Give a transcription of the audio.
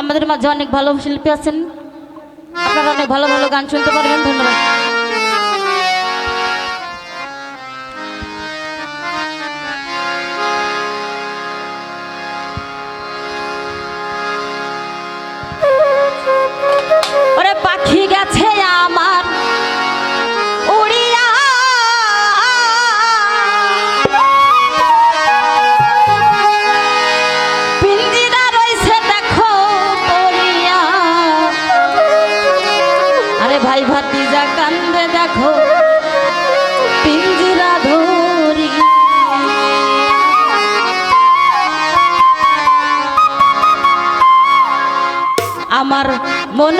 আমাদের মাঝে অনেক ভালো শিল্পী আছেন। আপনারা অনেক ভালো ভালো গান শুনতে পারবেন ধন্যবাদ। ভাই ভাতিজা কান্দে দেখো। পিঞ্জিরা ধরি। আমার মন